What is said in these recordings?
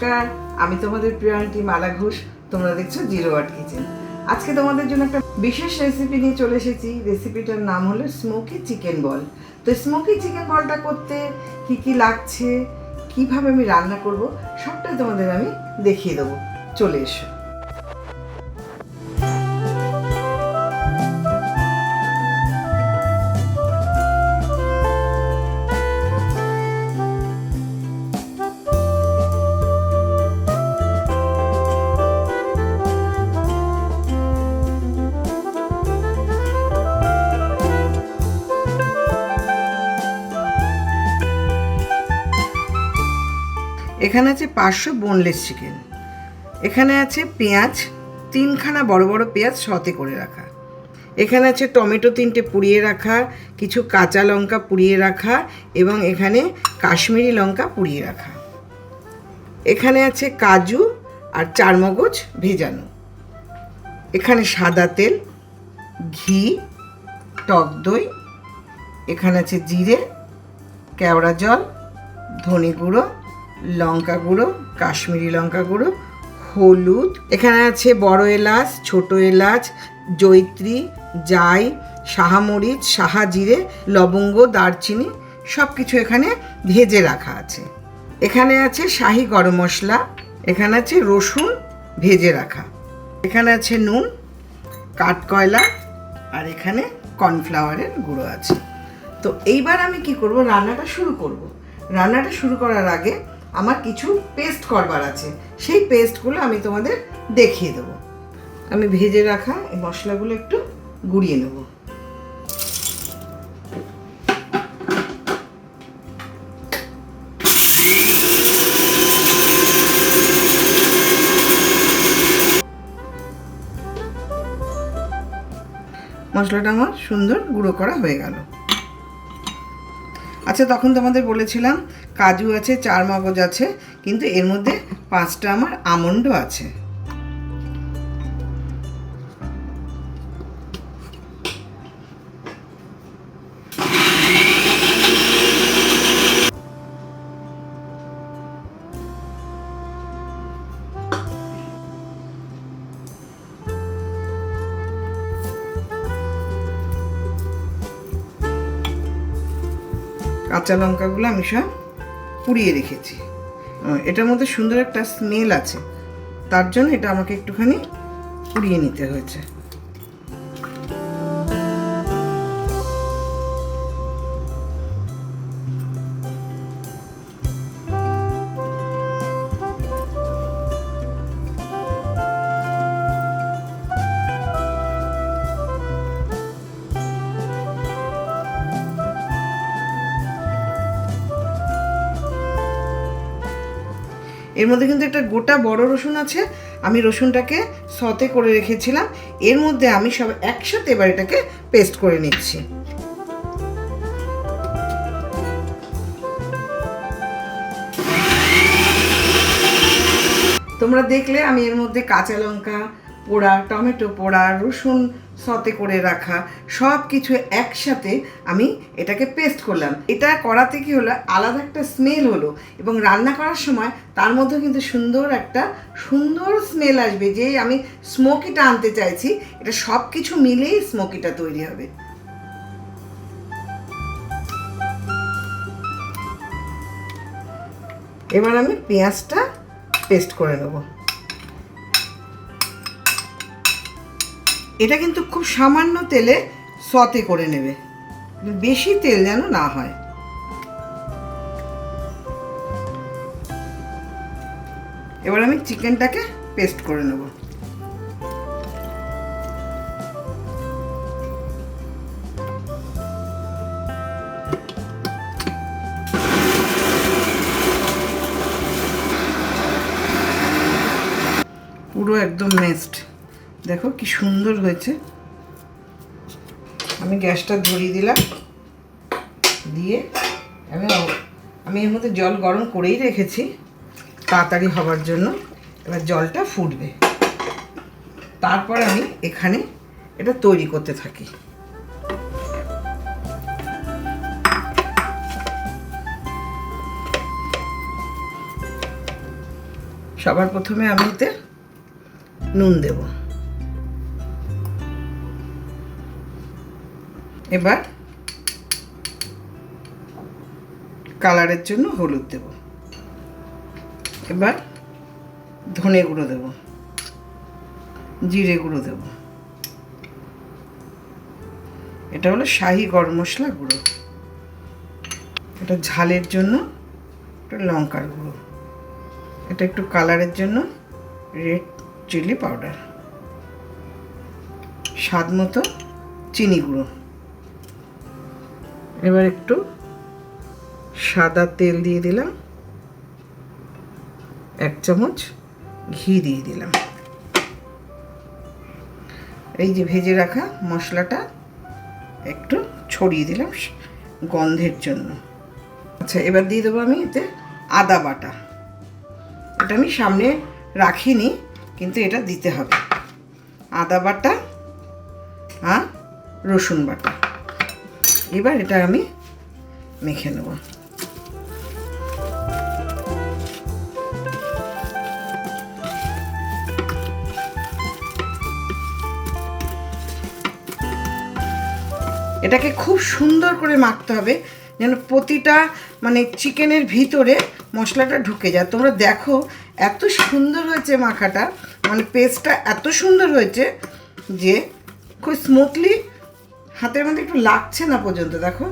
নমস্কার, আমি তোমাদের প্রিয় আন্টি মালা ঘোষ, তোমরা দেখছ জিরো ওয়াট কিচেন। আজকে তোমাদের জন্য একটা বিশেষ রেসিপি নিয়ে চলে এসেছি। রেসিপিটার নাম হলো স্মোকি চিকেন বল তো স্মোকি চিকেন বলটা করতে কি কি লাগছে, কীভাবে আমি রান্না করব সবটাই তোমাদের আমি দেখিয়ে দেবো। চলে এসো। এখানে আছে পাঁচশো বোনলেস চিকেন এখানে আছে পেঁয়াজ, তিনখানা বড় বড় পেঁয়াজ সতে করে রাখা। এখানে আছে টমেটো তিনটে পুড়িয়ে রাখা, কিছু কাঁচা লঙ্কা পুড়িয়ে রাখা এবং এখানে কাশ্মীরি লঙ্কা পুড়িয়ে রাখা। এখানে আছে কাজু আর চারমগজ ভেজানো। এখানে সাদা তেল, ঘি, টক দই, এখানে আছে জিরে, কেওড়া জল, ধনে গুঁড়ো লঙ্কা গুঁড়ো, কাশ্মীরি লঙ্কা গুঁড়ো, হলুদ। এখানে আছে বড় এলাচ, ছোট এলাচ জৈত্রী জাই, সাহামরিচ সাহা জিরে লবঙ্গ, দারচিনি সব কিছু এখানে ভেজে রাখা আছে। এখানে আছে শাহি গরম মশলা, এখানে আছে রসুন ভেজে রাখা। এখানে আছে নুন কাঠকয়লা আর এখানে কর্নফ্লাওয়ারের গুঁড়ো আছে। তো এইবার আমি কি করব? রান্নাটা শুরু করব। রান্নাটা শুরু করার আগে আমার কিছু পেস্ট করবার আছে। সেই পেস্টগুলো আমি তোমাদের দেখিয়ে দেবো। আমি ভেজে রাখা এই মশলাগুলো একটু গুঁড়িয়ে নেব। মশলাটা আমার সুন্দর গুঁড়ো করা হয়ে গেল। আচ্ছা তখন তোমাদের বলেছিলাম কাজু আছে, চার মগজ আছে, কিন্তু এর মধ্যে পাঁচটা আমার আমন্ডও আছে। কাঁচা লঙ্কাগুলো আমি সব পুড়িয়ে রেখেছি। এটার মধ্যে সুন্দর একটা স্মেল আছে। তার জন্য এটা আমাকে একটুখানি পুড়িয়ে নিতে হয়েছে। এর মধ্যে কিন্তু একটা গোটা বড় রসুন আছে। আমি রসুনটাকে সতে করে রেখেছিলাম। এর মধ্যে আমি সব একসাথে এবার এটাকে পেস্ট করে নিচ্ছি। তোমরা দেখলে আমি এর মধ্যে কাঁচা লঙ্কা পোড়া, টমেটো পোড়া, রসুন সতে করে রাখা সব কিছু একসাথে আমি এটাকে পেস্ট করলাম। এটা করাতে কি হলো? আলাদা একটা স্মেল হলো এবং রান্না করার সময় তার মধ্যে কিন্তু সুন্দর একটা সুন্দর স্মেল আসবে। যে আমি স্মোকিটা আনতে চাইছি, এটা সব কিছু মিলেই স্মোকিটা তৈরি হবে। এবার আমি পেঁয়াজটা পেস্ট করে নেব। এটা কিন্তু খুব সামান্য তেলে সতে করে নেবে। বেশি তেল যেন না হয়। এবার আমি চিকেনটাকে পেস্ট করে নেব। পুরো একদম মেস্ট দেখো কি সুন্দর হয়েছে। আমি গ্যাসটা ধরিয়ে দিলাম। দিয়ে আমি আমি এর মধ্যে জল গরম করেই রেখেছি তাড়াতাড়ি হবার জন্য। এবার জলটা ফুটবে। তারপর আমি এখানে এটা তৈরি করতে থাকি। সবার প্রথমে আমি এতে নুন দেব। এবার কালারের জন্য হলুদ দেব। এবার ধনে গুঁড়ো দেব। জিরে গুঁড়ো দেব। এটা হলো শাহি গরম মশলা গুঁড়ো। এটা ঝালের জন্য, এটা লঙ্কার গুঁড়ো। এটা একটু কালারের জন্য রেড চিলি পাউডার। স্বাদ মতো চিনি গুঁড়ো। এবার একটু সাদা তেল দিয়ে দিলাম। এক চামচ ঘি দিয়ে দিলাম। এই যে ভেজে রাখা মশলাটা একটু ছড়িয়ে দিলাম গন্ধের জন্য। আচ্ছা এবার দিয়ে দেবো আমি এতে আদা বাটা। এটা আমি সামনে রাখিনি, কিন্তু এটা দিতে হবে। আদা বাটা আর রসুন বাটা। এবার এটা আমি মেখে নেব। এটাকে খুব সুন্দর করে মাখতে হবে, যেন প্রতিটা মানে চিকেনের ভিতরে মশলাটা ঢুকে যায়। তোমরা দেখো এত সুন্দর হয়েছে মাখাটা মানে পেস্টটা এত সুন্দর হয়েছে যে খুব স্মুথলি হাতের মধ্যে একটু লাগছে না পর্যন্ত, দেখো।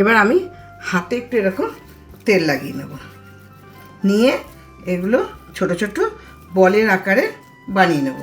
এবার আমি হাতে একটু এরকম তেল লাগিয়ে নেব। নিয়ে এগুলো ছোট ছোট বলের আকারে বানিয়ে নেব।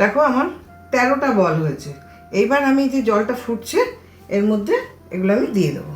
দেখো আমার তেরোটা বল হয়েছে। এইবার আমি যে জলটা ফুটছে, এর মধ্যে এগুলো আমি দিয়ে দেবো।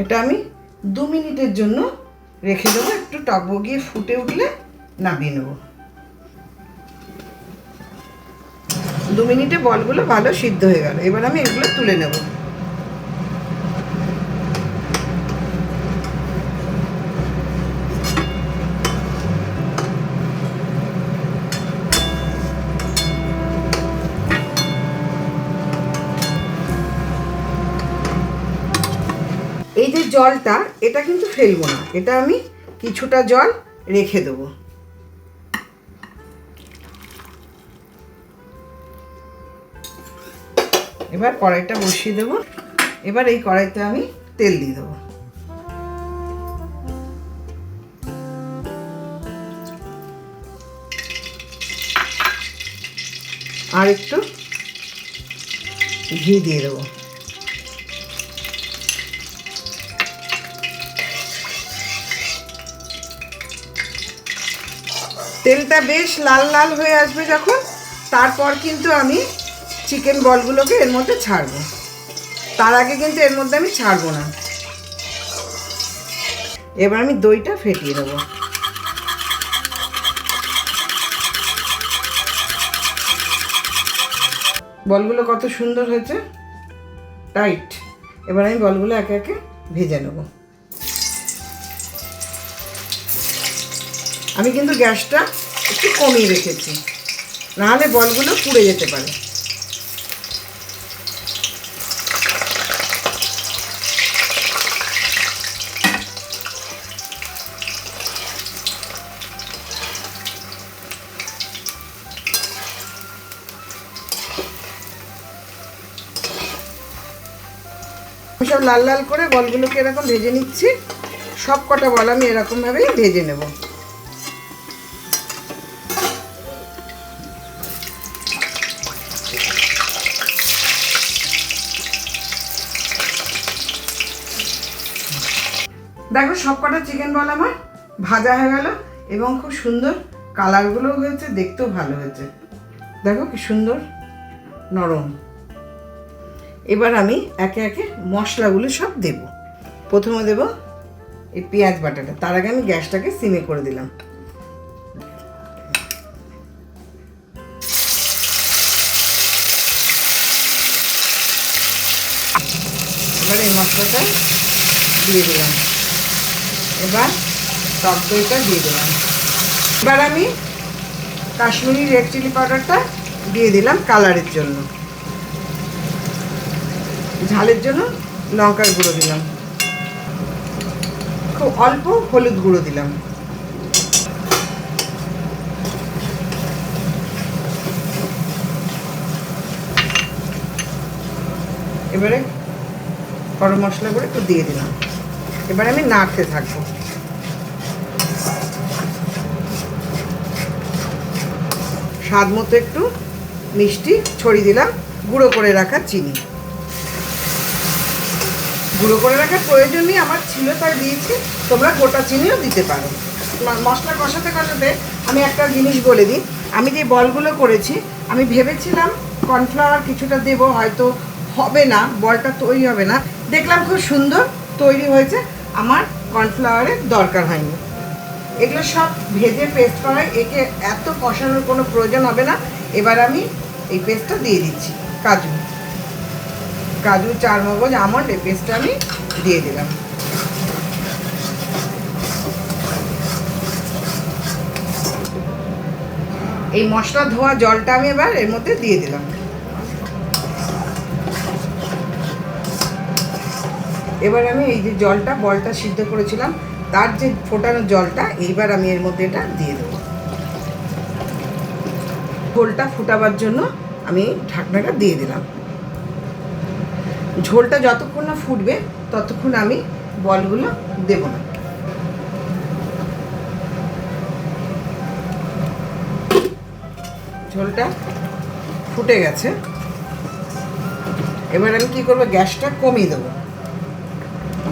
এটা আমি দু মিনিটের জন্য রেখে দেবো। একটু টকবগিয়ে ফুটে উঠলে নামিয়ে নেব। দু মিনিটে বলগুলো ভালো সিদ্ধ হয়ে গেল। এবার আমি এগুলো তুলে নেব। এই যে জলটা, এটা কিন্তু ফেলব না। এটা আমি কিছুটা জল রেখে দেবো। এবার কড়াইটা বসিয়ে দেবো। এবার এই কড়াইতে আমি তেল দিয়ে দেবো। আর একটু ঘি দিয়ে দেবো। তেলটা বেশ লাল লাল হয়ে আসবে যখন, তারপর কিন্তু আমি চিকেন বলগুলোকে এর মধ্যে ছাড়বো। তার আগে কিন্তু এর মধ্যে আমি ছাড়বো না। এবার আমি দইটা ফেটিয়ে দেবো। বলগুলো কত সুন্দর হয়েছে। টাইট এবার আমি বলগুলো একে একে ভেজে নেব। আমি কিন্তু গ্যাসটা একটু কমিয়ে রেখেছি। নাহলে বলগুলো পুড়ে যেতে পারে। সব লাল লাল করে বলগুলোকে এরকম ভেজে নিচ্ছি। সব কটা বল আমি এরকমভাবেই ভেজে নেব। দেখো সব কটা চিকেন বল আমার ভাজা হয়ে গেল এবং খুব সুন্দর কালারগুলোও হয়েছে, দেখতেও ভালো হয়েছে। দেখো কি সুন্দর নরম। এবার আমি একে একে মশলাগুলো সব দেব। প্রথমে দেব এই পেঁয়াজ বাটাটা। তার আগে আমি গ্যাসটাকে সিমে করে দিলাম। এবার এই মশলাটা দিয়ে দিলাম। এবার টক দইটা দিয়ে দিলাম। এবার আমি কাশ্মীরি রেড চিলি পাউডারটা দিয়ে দিলাম কালারের জন্য। ঝালের জন্য লঙ্কার গুঁড়ো দিলাম। খুব অল্প হলুদ গুঁড়ো দিলাম। এবারে গরম মশলা করে একটু দিয়ে দিলাম। এবারে আমি নাড়তে থাকব। স্বাদ মতো একটু মিষ্টি ছড়িয়ে দিলাম, গুঁড়ো করে রাখা চিনি। গুঁড়ো করে রাখার প্রয়োজনই আমার ছিল, তাই দিয়েছি। তোমরা গোটা চিনিও দিতে পারো। মশলা কষাতে কষাতে আমি একটা জিনিস বলে দিই। আমি যে বলগুলো করেছি, আমি ভেবেছিলাম কর্নফ্লাওয়ার কিছুটা দেবো, হয়তো হবে না, বলটা তৈরি হবে না। দেখলাম খুব সুন্দর তৈরি হয়েছে, আমার কর্নফ্লাওয়ারের দরকার হয়নি। এগুলো সব ভেজে পেস্ট করা হয়। একে এত কষানোর কোনো প্রয়োজন হবে না। এবার আমি এই পেস্টটা দিয়ে দিচ্ছি, কাজু। কাজু, চার মগজ, আমন্ড, এই পেস্টটা আমি দিয়ে দিলাম। এই মশলা ধোয়া জলটা আমি এবার এর মধ্যে দিয়ে দিলাম। এবার আমি এই যে জলটা, বলটা সিদ্ধ করেছিলাম, তার যে ফোটানো জলটা, এইবার আমি এর মধ্যে এটা দিয়ে দেবো। ঝোলটা ফুটাবার জন্য আমি ঢাকনাটা দিয়ে দিলাম। ঝোলটা যতক্ষণ না ফুটবে, ততক্ষণ আমি বলগুলো দেব না। ঝোলটা ফুটে গেছে। এবার আমি কি করব, গ্যাসটা কমিয়ে দেবো।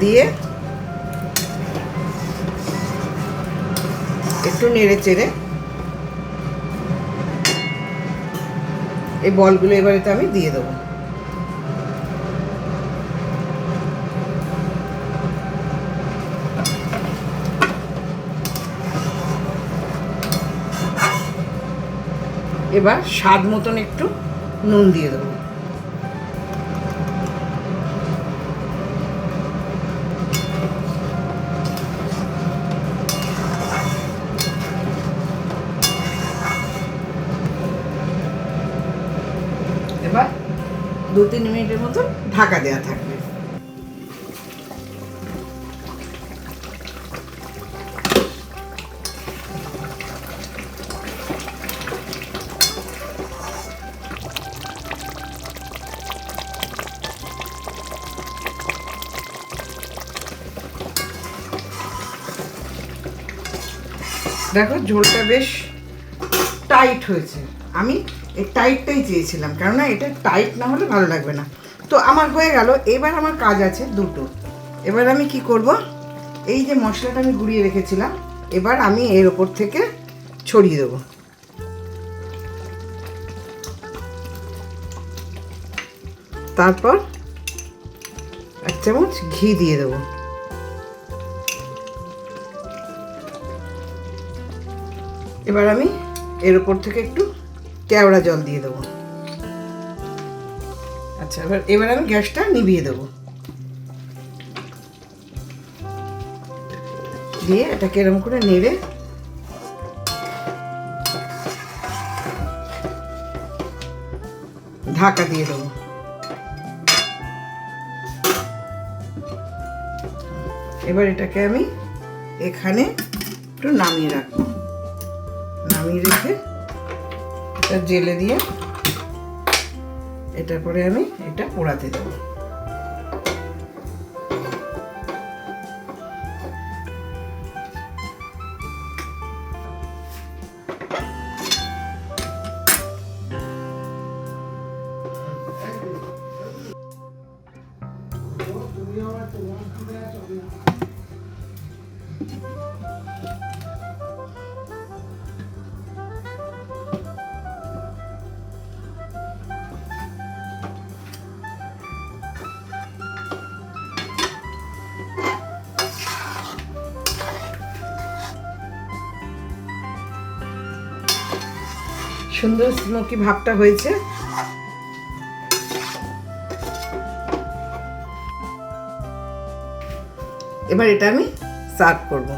দিয়ে একটু নেড়ে চেড়ে এই বলগুলো এবারে তো আমি দিয়ে দেবো। এবার স্বাদ মতন একটু নুন দিয়ে দেবো। এবার দু তিন মিনিটের মতো ঢাকা দেওয়া থাকবে। দেখো, ঝোলটা বেশ টাইট হয়েছে। আমি এই টাইটটাই চেয়েছিলাম, কেননা এটা টাইট না হলে ভালো লাগবে না। তো আমার হয়ে গেল, এবার আমার কাজ আছে দুটো। এবার আমি কি করব? এই যে মশলাটা আমি গুঁড়িয়ে রেখেছিলাম, এবার আমি এর ওপর থেকে ছড়িয়ে দেবো। তারপর এক চামচ ঘি দিয়ে দেবো। এবার আমি এর উপর থেকে একটু কেওড়া জল দিয়ে দেবো। আচ্ছা এবার এবার আমি গ্যাসটা নিভিয়ে দেবো। দিয়ে এটাকে এরকম করে নেড়ে ঢাকা দিয়ে দেবো। এবার এটাকে আমি এখানে একটু নামিয়ে রাখব। নামিয়ে রেখে এটা জেলে দিয়ে এটা পরে আমি এটা পোড়াতে দেবো। সুন্দর স্মোকি ভাবটা হয়েছে। এবার এটা আমি সার্ভ করব।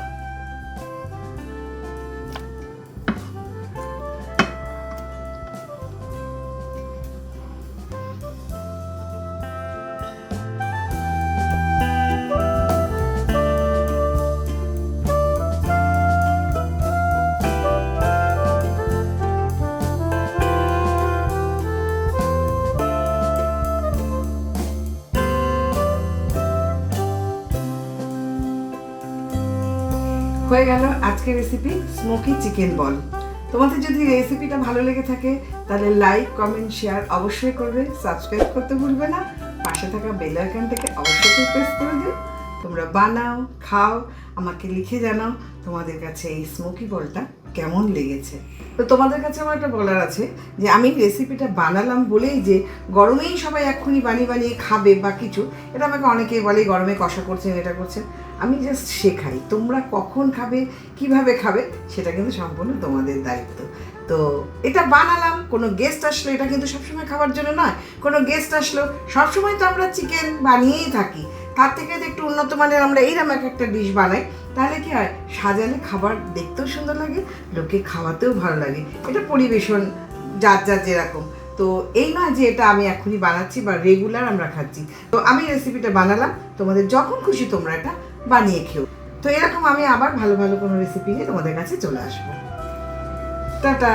হয়ে গেল আজকের রেসিপি স্মোকি চিকেন বল তোমাদের যদি রেসিপিটা ভালো লেগে থাকে, তাহলে লাইক কমেন্ট শেয়ার অবশ্যই করবে। সাবস্ক্রাইব করতে ভুলবে না। পাশে থাকা বেল আইকনটাকে অবশ্যই প্রেস করে দিও। তোমরা বানাও, খাও, আমাকে লিখে জানাও তোমাদের কাছে এই স্মোকি বলটা কেমন লেগেছে। তো তোমাদের কাছে আমার একটা বলার আছে যে, আমি রেসিপিটা বানালাম বলেই যে, গরমেই সবাই এক্ষুনি বানিয়ে বানিয়ে খাবে বা কিছু, এটা আমাকে অনেকেই বলে, গরমে কষা করছেন এটা করছেন আমি জাস্ট শেখাই। তোমরা কখন খাবে, কীভাবে খাবে, সেটা কিন্তু সম্পূর্ণ তোমাদের দায়িত্ব। তো এটা বানালাম, কোনো গেস্ট আসলো, এটা কিন্তু সবসময় খাবার জন্য নয়। কোনো গেস্ট আসলো, সবসময় তো আমরা চিকেন বানিয়েই থাকি। তার থেকে একটু উন্নত মানের আমরা এইরকম এক একটা ডিশ বানাই, তাহলে কি হয়? সাজালে খাবার দেখতেও সুন্দর লাগে, লোকে খাওয়াতেও ভালো লাগে। এটা পরিবেশন, যার যার যেরকম। তো এই নয় যে এটা আমি এখনই বানাচ্ছি বা রেগুলার আমরা খাচ্ছি। তো আমি রেসিপিটা বানালাম, তোমাদের যখন খুশি তোমরা এটা বানিয়ে খেও। তো এরকম আমি আবার ভালো ভালো কোনো রেসিপি নিয়ে তোমাদের কাছে চলে আসব। টাটা!